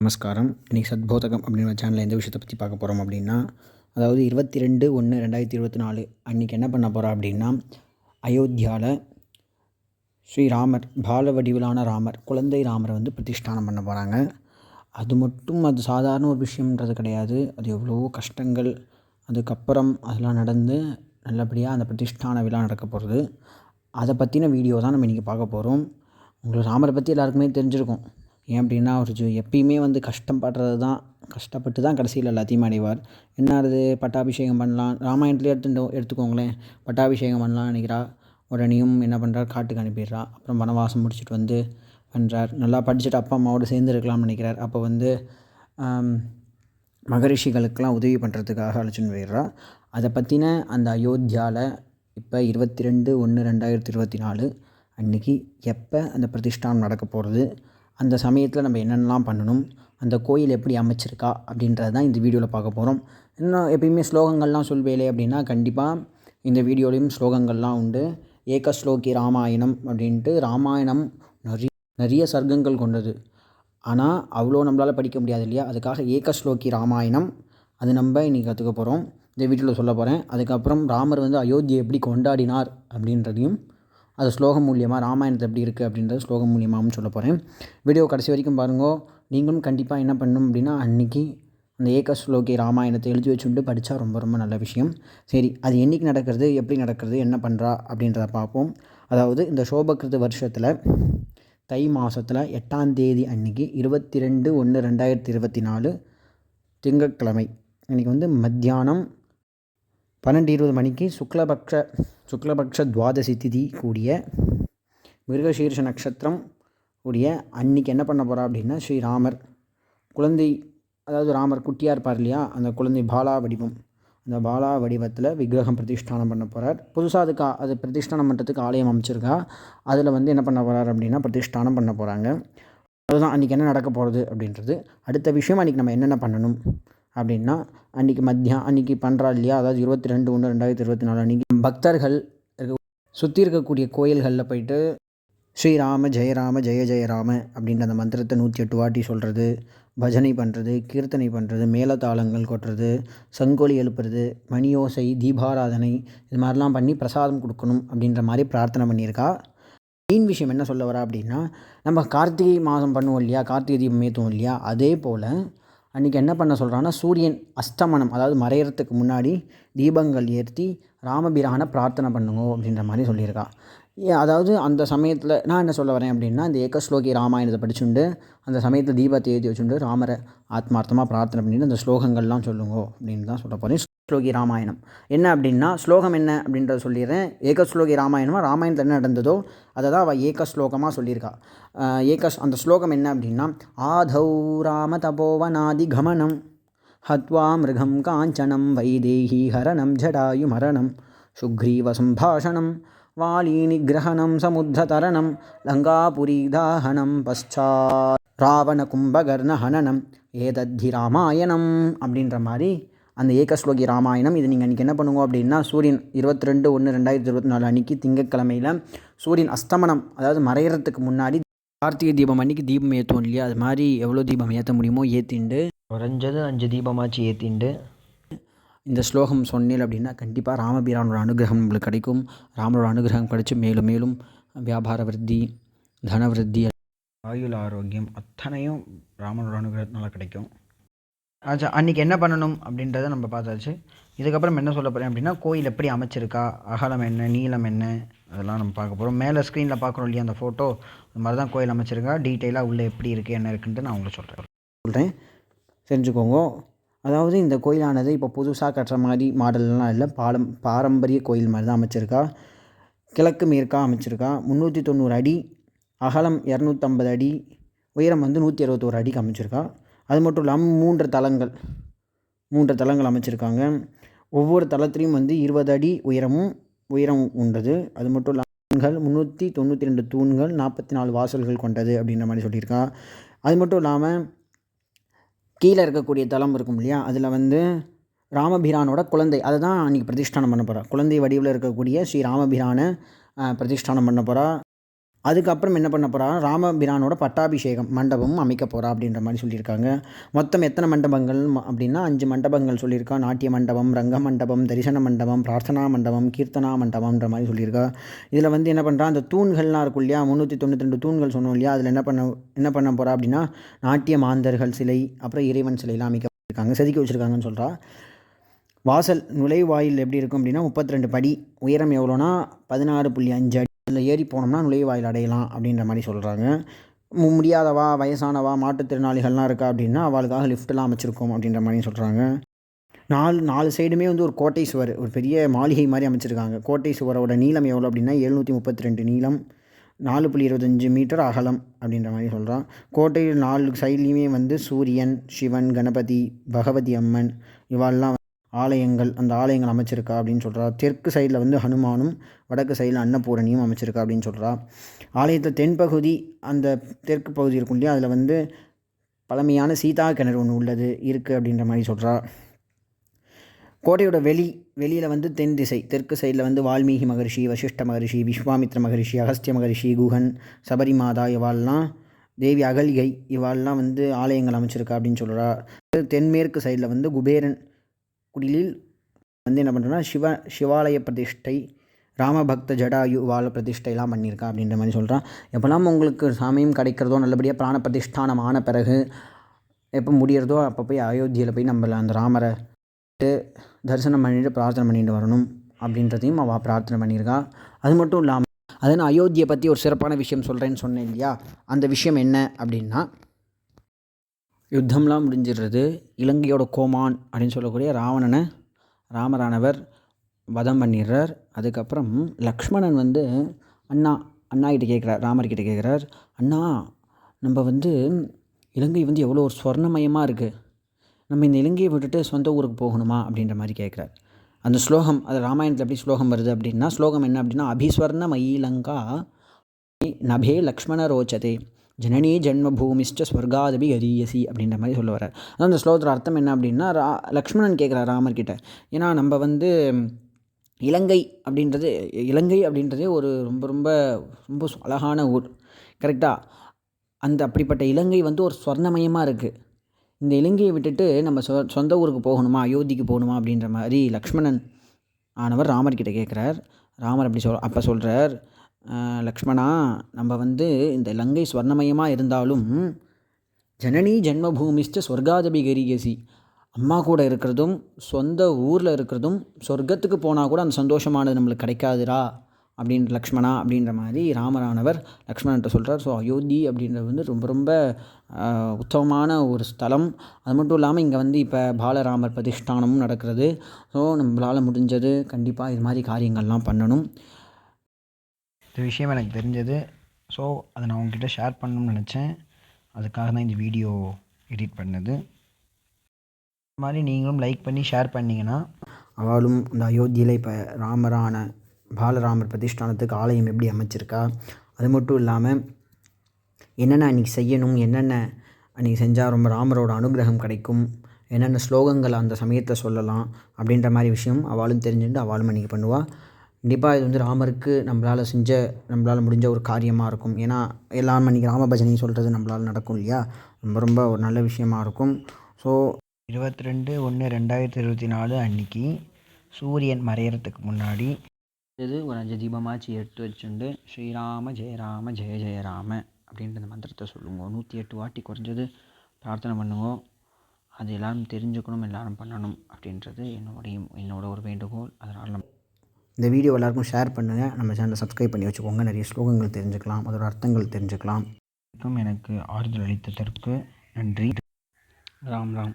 நமஸ்காரம். இன்றைக்கி சத்போதகம் அப்படின்ற சேனலில் எந்த விஷயத்தை பற்றி பார்க்க போகிறோம் அப்படின்னா அதாவது இருபத்தி ரெண்டு ஒன்று ரெண்டாயிரத்தி இருபத்தி நாலு அன்றைக்கி என்ன பண்ண போகிறோம் அப்படின்னா அயோத்தியாவில் ஸ்ரீராமர் பால வடிவிலான ராமர் குழந்தை ராமரை வந்து பிரதிஷ்டானம் பண்ண போகிறாங்க அது மட்டும் அது சாதாரண ஒரு விஷயம்ன்றது கிடையாது. அது எவ்வளோ கஷ்டங்கள். அதுக்கப்புறம் அதெல்லாம் நடந்து நல்லபடியாக அந்த பிரதிஷ்டான விழா நடக்க போகிறது அதை பற்றின வீடியோ தான் நம்ம இன்றைக்கி பார்க்க போகிறோம் உங்களுக்கு ராமரை பற்றி எல்லாருக்குமே தெரிஞ்சிருக்கும். ஏன் அப்படின்னா அவர் ஜோ எப்பயுமே வந்து கஷ்டப்படுறது தான் கஷ்டப்பட்டு தான் கடைசியில் எல்லாத்தையும் அடைவார். என்ன ஆகுது? பட்டாபிஷேகம் பண்ணலாம். ராமாயணத்துலேயே எடுத்துட்டு எடுத்துக்கோங்களேன். பட்டாபிஷேகம் பண்ணலாம் நினைக்கிறா. உடனேயும் என்ன பண்ணுறார் காட்டுக்கு அனுப்பிடுறா. அப்புறம் வனவாசம் முடிச்சுட்டு வந்து பண்ணுறார் நல்லா படிச்சுட்டு அப்பா அம்மாவோடு சேர்ந்து இருக்கலாம்னு நினைக்கிறார். அப்போ வந்து மகரிஷிகளுக்கெல்லாம் உதவி பண்ணுறதுக்காக அழைச்சின்னு போயிடுறா. அதை பற்றின அந்த அயோத்தியாவில் இப்போ இருபத்தி ரெண்டு ஒன்று ரெண்டாயிரத்தி இருபத்தி நாலு அன்றைக்கி எப்போ அந்த பிரதிஷ்டானம் நடக்க போகிறது அந்த சமயத்தில் நம்ம என்னென்னலாம் பண்ணணும் அந்த கோயில் எப்படி அமைச்சிருக்கா அப்படின்றது தான் இந்த வீடியோவில் பார்க்க போகிறோம் இன்னும் எப்பயுமே ஸ்லோகங்கள்லாம் சொல்வேலே அப்படின்னா கண்டிப்பாக இந்த வீடியோலையும் ஸ்லோகங்கள்லாம் உண்டு. ஏக ஸ்லோகி ராமாயணம் அப்படின்ட்டு ராமாயணம் நிறைய நிறைய சர்க்கங்கள் கொண்டது. ஆனால் அவ்வளோ நம்மளால் படிக்க முடியாது இல்லையா? அதுக்காக ஏக ஸ்லோகி ராமாயணம் அது நம்ம இன்றைக்கி கற்றுக்க போகிறோம் இந்த வீடியோவில் சொல்ல போகிறேன் அதுக்கப்புறம் ராமர் வந்து அயோத்தியை எப்படி கொண்டாடினார் அப்படின்றதையும் அது ஸ்லோகம் மூலியமாக ராமாயணத்தை எப்படி இருக்குது அப்படின்றது ஸ்லோகம் மூலியமாகவும் சொல்ல போகிறேன் வீடியோ கடைசி வரைக்கும் பாருங்கோ. நீங்களும் கண்டிப்பாக என்ன பண்ணணும் அப்படின்னா அன்றைக்கி அந்த ஏக ஸ்லோகி ராமாயணத்தை எழுதி வச்சுட்டு படித்தா ரொம்ப ரொம்ப நல்ல விஷயம். சரி அது என்றைக்கு நடக்கிறது எப்படி நடக்கிறது என்ன பண்ணுறா அப்படின்றத பார்ப்போம். அதாவது இந்த சோபகிருத வருஷத்தில் தை மாதத்தில் எட்டாம் தேதி அன்னைக்கு இருபத்தி ரெண்டு ஒன்று ரெண்டாயிரத்தி இருபத்தி நாலு திங்கட்கிழமை. அன்றைக்கி வந்து மத்தியானம் பன்னெண்டு இருபது மணிக்கு சுக்லபக்ஷ சுக்லபக்ஷ துவாதசி திதி கூடிய மிருகசீர்ஷ நட்சத்திரம் கூடிய அன்னைக்கு என்ன பண்ண போகிறா அப்படின்னா ஸ்ரீராமர் குழந்தை அதாவது ராமர் குட்டியாக இருப்பார் இல்லையா அந்த குழந்தை பாலா வடிவம் அந்த பாலா வடிவத்தில் விக்கிரகம் பிரதிஷ்டானம் பண்ண போகிறார் புதுசாக அதுக்கு அது பிரதிஷ்டானம் பண்ணுறதுக்கு ஆலயம் அமைச்சிருக்கா அதில் வந்து என்ன பண்ண போகிறார் அப்படின்னா பிரதிஷ்டானம் பண்ண போகிறாங்க அதுதான் அன்றைக்கி என்ன நடக்க போகிறது அப்படின்றது. அடுத்த விஷயம் அன்றைக்கி நம்ம என்னென்ன பண்ணணும்? அப்படின்னா அன்றைக்கி மத்தியம் அன்றைக்கி பண்ணுறா இல்லையா? அதாவது இருபத்தி ரெண்டு ஒன்று ரெண்டாயிரத்தி இருபத்தி நாலு அன்றைக்கி பக்தர்கள் சுற்றி இருக்கக்கூடிய கோயில்களில் போயிட்டு ஸ்ரீராம ஜெயராம ஜெய ஜெயராம அப்படின்ற அந்த மந்திரத்தை நூற்றி எட்டு வாட்டி சொல்கிறது பஜனை பண்ணுறது கீர்த்தனை பண்ணுறது மேலதாளங்கள் கொட்டுறது சங்கொலி எழுப்புறது மணியோசை தீபாராதனை இது மாதிரிலாம் பண்ணி பிரசாதம் கொடுக்கணும் அப்படின்ற மாதிரி பிரார்த்தனை பண்ணியிருக்கா. மெயின் விஷயம் என்ன சொல்ல வரா அப்படின்னா நம்ம கார்த்திகை மாதம் பண்ணுவோம் இல்லையா? கார்த்திகை தீபம் ஏற்றுவோம் இல்லையா? அதே போல் அன்றைக்கி என்ன பண்ண சொல்கிறான்னா சூரியன் அஸ்தமனம் அதாவது மறையறதுக்கு முன்னாடி தீபங்கள் ஏற்றி ராமபிரானை பிரார்த்தனை பண்ணுங்க அப்படின்ற மாதிரி சொல்லியிருக்கா. அதாவது அந்த சமயத்தில் நான் என்ன சொல்ல வரேன் அப்படின்னா இந்த ஏகஸ்லோகி ராமாயணத்தை படிச்சுண்டு அந்த சமயத்தில் தீபத்தை ஏற்றி வச்சுண்டு ராமரை ஆத்மார்த்தமாக பிரார்த்தனை பண்ணிட்டு அந்த ஸ்லோகங்கள்லாம் சொல்லுங்க அப்படின்னு தான் சொல்ல போகிறேன் ஸ்லோகி ராமாயணம். என்ன அப்படின்னா ஸ்லோகம் என்ன அப்படின்றத சொல்லிடுறேன். ஏகஸ்லோகி ராமாயணமாக ராமாயணத்தில் என்ன நடந்ததோ அதை தான் அவள் ஏக ஸ்லோகமாக சொல்லியிருக்கா ஏக அந்த ஸ்லோகம் என்ன அப்படின்னா ஆதௌ ராம தபோவனாதி கமனம் ஹத்வா மிருகம் காஞ்சனம் வைதேகி ஹரணம் ஜடாயு மரணம் சுக்ரீவ சம்பாஷணம் வாலீநிகிரகணம் சமுத்திரதரணம் லங்காபுரீதாஹனம் பశ్చాத் ராவண கும்பகர்ண ஹனனம் ஏதத்தி ராமாயணம் அப்படின்ற மாதிரி அந்த ஏகஸ்லோகி ராமாயணம். இது நீங்கள் அன்றைக்கி என்ன பண்ணுங்க அப்படின்னா சூரியன் இருபத்தி ரெண்டு ஒன்று ரெண்டாயிரத்தி இருபத்தி நாலு அன்றைக்கி திங்கட்கிழமையில் சூரியன் அஸ்தமனம் அதாவது மறையறதுக்கு முன்னாடி கார்த்திகை தீபம் அன்றைக்கி தீபம் ஏற்றுவோம் இல்லையா? அது மாதிரி எவ்வளோ தீபம் ஏற்ற முடியுமோ ஏற்றிண்டு குறைஞ்சது அஞ்சு தீபமாச்சு ஏற்றிண்டு இந்த ஸ்லோகம் சொன்னேன் அப்படின்னா கண்டிப்பாக ராமபிரானோட அனுகிரகம் நம்மளுக்கு கிடைக்கும். ராமரோட அனுகிரகம் கிடைச்சு மேலும் மேலும் வியாபார விருத்தி தன விருத்தி ஆயுள் ஆரோக்கியம் அத்தனையும் ராமனோட அனுகிரகத்தினால கிடைக்கும். ஆச்சா அன்றைக்கி என்ன பண்ணணும் அப்படின்றத நம்ம பார்த்தாச்சு. இதுக்கப்புறம் என்ன சொல்ல போகிறேன் அப்படின்னா கோயில் எப்படி அமைச்சிருக்கா அகலம் என்ன நீளம் என்ன அதெல்லாம் நம்ம பார்க்க போகிறோம் மேலே ஸ்க்ரீனில் பார்க்குறோம் இல்லையா அந்த ஃபோட்டோ அது மாதிரி தான் கோயில் அமைச்சிருக்கா டீட்டெயிலாக உள்ளே எப்படி இருக்குது என்ன இருக்குன்ட்டு நான் உங்களுக்கு சொல்கிறேன் சொல்கிறேன் தெரிஞ்சுக்கோங்க. அதாவது இந்த கோயிலானது இப்போ புதுசாக கட்டுற மாதிரி மாடல்லாம் இல்லை பாலம் பாரம்பரிய கோயில் மாதிரி தான் அமைச்சிருக்கா. கிழக்கு மேற்கா அமைச்சிருக்கா. முந்நூற்றி தொண்ணூறு அடி அகலம் இரநூத்தம்பது அடி உயரம் வந்து நூற்றி அறுபத்தோரு அடிக்கு அமைச்சிருக்கா. அது மட்டும் இல்லாமல் மூன்று தளங்கள் மூன்று தளங்கள் அமைச்சிருக்காங்க. ஒவ்வொரு தளத்துலேயும் வந்து இருபது அடி உயரமும் உயரம் உண்டது. அது மட்டும் இல்லாமல் தூண்கள் முந்நூற்றி தொண்ணூற்றி ரெண்டு தூண்கள் நாற்பத்தி நாலு வாசல்கள் கொண்டது அப்படின்ற மாதிரி சொல்லியிருக்கா. அது மட்டும் இல்லாமல் கீழே இருக்கக்கூடிய தளம் இருக்கும் இல்லையா? அதில் வந்து ராமபிரானோட குழந்தை அதை தான் அன்றைக்கி பிரதிஷ்டானம் பண்ண போகிறா குழந்தை வடிவில் இருக்கக்கூடிய ஸ்ரீ ராமபிரானை பிரதிஷ்டானம் பண்ண போகிறா அதுக்கப்புறம் என்ன பண்ண போகிறா ராமபிரானோட பட்டாபிஷேகம் மண்டபமும் அமைக்க போகிறா அப்படின்ற மாதிரி சொல்லியிருக்காங்க. மொத்தம் எத்தனை மண்டபங்கள் அப்படின்னா அஞ்சு மண்டபங்கள் சொல்லியிருக்கா. நாட்டிய மண்டபம் ரங்க மண்டபம் தரிசன மண்டபம் பிரார்த்தனா மண்டபம் கீர்த்தனா மண்டபம்ன்ற மாதிரி சொல்லியிருக்கா. இதில் வந்து என்ன பண்ணுறா அந்த தூண்கள்லாம் இருக்கும் இல்லையா? முந்நூற்றி தொண்ணூற்றி ரெண்டு தூண்கள் சொன்னோம் இல்லையா? அதில் என்ன பண்ண என்ன பண்ண போகிறா அப்படின்னா நாட்டிய மாந்தர்கள் சிலை அப்புறம் இறைவன் சிலையெல்லாம் அமைக்க செதுக்கி வச்சுருக்காங்கன்னு சொல்கிறா வாசல் நுழைவாயில் எப்படி இருக்கும் அப்படின்னா 32 படி. உயரம் எவ்வளோனா பதினாறு புள்ளி அஞ்சு அடி. அதில் ஏறி போனோம்னா நுழைவாயில் அடையலாம் அப்படின்ற மாதிரி சொல்கிறாங்க. முடியாதவா வயசானவா மாற்றுத்திறனாளிகள்லாம் இருக்கா அப்படின்னா அவளுக்காக லிஃப்ட்லாம் அமைச்சிருக்கோம் அப்படின்ற மாதிரி சொல்கிறாங்க. நாலு நாலு சைடுமே வந்து ஒரு கோட்டை சுவர் ஒரு பெரிய மாளிகை மாதிரி அமைச்சிருக்காங்க. கோட்டை சுவரோட நீளம் எவ்வளோ அப்படின்னா எழுநூற்றி முப்பத்தி ரெண்டு நீளம் நாலு புள்ளி இருபத்தஞ்சி மீட்டர் அகலம் அப்படின்ற மாதிரி சொல்கிறான். கோட்டையில் நாலு சைட்லேயுமே வந்து சூரியன் சிவன் கணபதி பகவதி அம்மன் இவாள்லாம் ஆலயங்கள் அந்த ஆலயங்கள் அமைச்சிருக்கா அப்படின்னு சொல்கிறா தெற்கு சைடில் வந்து ஹனுமானும் வடக்கு சைடில் அன்னபூரணியும் அமைச்சிருக்கா அப்படின்னு சொல்கிறா ஆலயத்தில் தென்பகுதி அந்த தெற்கு பகுதி இருக்கும் இல்லையா அதில் வந்து பழமையான சீதா கிணறு ஒன்று உள்ளது இருக்குது அப்படின்ற மாதிரி சொல்கிறா கோட்டையோட வெளி வெளியில் வந்து தென் திசை தெற்கு சைடில் வந்து வால்மீகி மகரிஷி வசிஷ்ட மகரிஷி விஸ்வாமித்ர மகரிஷி அகஸ்திய மகரிஷி குஹன் சபரிமாதா இவாள்லாம் தேவி அகல்கை இவாள்லாம் வந்து ஆலயங்கள் அமைச்சிருக்கா அப்படின்னு சொல்கிறா தென்மேற்கு சைடில் வந்து குபேரன் குடிலில் வந்து என்ன பண்ணுறோன்னா சிவ சிவாலய பிரதிஷ்டை ராமபக்த ஜடாயு வாழ பிரதிஷ்டைலாம் பண்ணியிருக்கா அப்படின்ற மாதிரி சொல்கிறான் எப்போல்லாம் உங்களுக்கு சாமியும் கிடைக்கிறதோ நல்லபடியாக பிராண பிரதிஷ்டானம் ஆன பிறகு எப்போ முடியறதோ அப்போ போய் அயோத்தியில் போய் நம்மள அந்த ராமரை தரிசனம் பண்ணிட்டு பிரார்த்தனை பண்ணிட்டு வரணும் அப்படின்றதையும் அவள் பிரார்த்தனை பண்ணியிருக்கா. அது மட்டும் இல்லாமல் அதனால் நான் அயோத்தியை பற்றி ஒரு சிறப்பான விஷயம் சொல்கிறேன்னு சொன்னேன் இல்லையா? அந்த விஷயம் என்ன அப்படின்னா யுத்தம்லாம் முடிஞ்சிடுறது. இலங்கையோட கோமான் அப்படின்னு சொல்லக்கூடிய ராவணனை ராமரானவர் வதம் பண்ணிடுறார். அதுக்கப்புறம் லக்ஷ்மணன் வந்து அண்ணா அண்ணா கிட்ட கேட்குறார் ராமர்கிட்ட கேட்குறார் அண்ணா நம்ம வந்து இலங்கை வந்து எவ்வளோ ஒரு ஸ்வர்ணமயமாக இருக்குது நம்ம இந்த இலங்கையை விட்டுட்டு சொந்த ஊருக்கு போகணுமா? அப்படின்ற மாதிரி கேட்குறார். அந்த ஸ்லோகம் அது ராமாயணத்தில் எப்படி ஸ்லோகம் வருது அப்படின்னா ஸ்லோகம் என்ன அப்படின்னா அபிஸ்வர்ண மயீலங்கா நபே லக்ஷ்மண ரோச்சதே. ஜனனி ஜென்மபூமிஷ்ட ஸ்வர்காதபி கரியசி அப்படின்ற மாதிரி சொல்ல வர்றார். அதான் அந்த ஸ்லோகத்தில் அர்த்தம் என்ன அப்படின்னா ரா லக்ஷ்மணன் கேட்குறார் ராமர்கிட்ட. ஏன்னா நம்ம வந்து இலங்கை அப்படின்றது இலங்கை அப்படின்றதே ஒரு ரொம்ப ரொம்ப ரொம்ப அழகான ஊர். கரெக்டாக அந்த அப்படிப்பட்ட இலங்கை வந்து ஒரு ஸ்வர்ணமயமாக இருக்குது இந்த இலங்கையை விட்டுட்டு நம்ம சொ சொந்த ஊருக்கு போகணுமா அயோத்திக்கு போகணுமா அப்படின்ற மாதிரி லக்ஷ்மணன் ஆனவர் ராமர்கிட்ட கேட்குறார் ராமர் அப்படி சொல் அப்போ சொல்கிறார் லக்ஷ்மணா நம்ம வந்து இந்த இலங்கை ஸ்வர்ணமயமாக இருந்தாலும் ஜனனி ஜென்மபூமிஷ்ட சொர்க்காதபி அம்மா கூட இருக்கிறதும் சொந்த ஊரில் இருக்கிறதும் சொர்க்கத்துக்கு போனால் கூட அந்த சந்தோஷமானது நம்மளுக்கு கிடைக்காதுடா அப்படின்ற லக்ஷ்மணா அப்படின்ற மாதிரி ராமரானவர் லக்ஷ்மணன்ட்ட சொல்கிறார் ஸோ அயோத்தி அப்படின்றது வந்து ரொம்ப ரொம்ப உத்தமமான ஒரு ஸ்தலம். அது மட்டும் இல்லாமல் இங்கே வந்து இப்போ பாலராமர் பிரதிஷ்டானமும் நடக்கிறது. ஸோ நம்மளால் முடிஞ்சது கண்டிப்பாக இது மாதிரி காரியங்கள்லாம் பண்ணணும். இந்த விஷயம் எனக்கு தெரிஞ்சது. ஸோ அதை நான் உங்ககிட்ட ஷேர் பண்ணணும்னு நினச்சேன். அதுக்காக தான் இந்த வீடியோ எடிட் பண்ணது. இந்த மாதிரி நீங்களும் லைக் பண்ணி ஷேர் பண்ணிங்கன்னா அவளும் இந்த அயோத்தியில் இப்போ ராமரான பாலராமர் பிரதிஷ்டானத்துக்கு ஆலயம் எப்படி அமைச்சிருக்கா? அது மட்டும் இல்லாமல் என்னென்ன அன்றைக்கி செய்யணும் என்னென்ன அன்றைக்கி செஞ்சால் ரொம்ப ராமரோட அனுகிரகம் கிடைக்கும் என்னென்ன ஸ்லோகங்கள் அந்த சமயத்தில் சொல்லலாம் அப்படின்ற மாதிரி விஷயம் அவளும் தெரிஞ்சுட்டு அவளும் அன்றைக்கி பண்ணுவாள் கண்டிப்பாக இது வந்து ராமருக்கு நம்மளால் செஞ்ச நம்மளால் முடிஞ்ச ஒரு காரியமாக இருக்கும். ஏன்னா எல்லாரும் அன்றைக்கி ராம பஜனை சொல்கிறது நம்மளால் நடக்கும் இல்லையா? ரொம்ப ரொம்ப ஒரு நல்ல விஷயமா இருக்கும். ஸோ இருபத்தி ரெண்டு ஒன்று ரெண்டாயிரத்தி இருபத்தி நாலு அன்னைக்கு சூரியன் மறையறதுக்கு முன்னாடி இது ஒரு அஞ்சு தீபமாச்சு எடுத்து வச்சுண்டு ஸ்ரீராம ஜெயராம ஜெய ஜெயராம அப்படின்ற அந்த மந்திரத்தை சொல்லுங்க. நூற்றி எட்டு வாட்டி குறைஞ்சது பிரார்த்தனை பண்ணுங்க. அது எல்லாரும் தெரிஞ்சுக்கணும் எல்லாரும் பண்ணணும் அப்படின்றது என்னுடைய என்னோட ஒரு வேண்டுகோள். அதனால் நம்ம இந்த வீடியோ எல்லாருக்கும் ஷேர் பண்ணுங்கள் நம்ம சேனலை சப்ஸ்கிரைப் பண்ணி வச்சுக்கோங்க. நிறைய ஸ்லோகங்கள் தெரிஞ்சுக்கலாம். அதோட அர்த்தங்கள் தெரிஞ்சுக்கலாம். எனக்கு ஆறுதல் அளித்ததற்கு நன்றி. ராம் ராம்.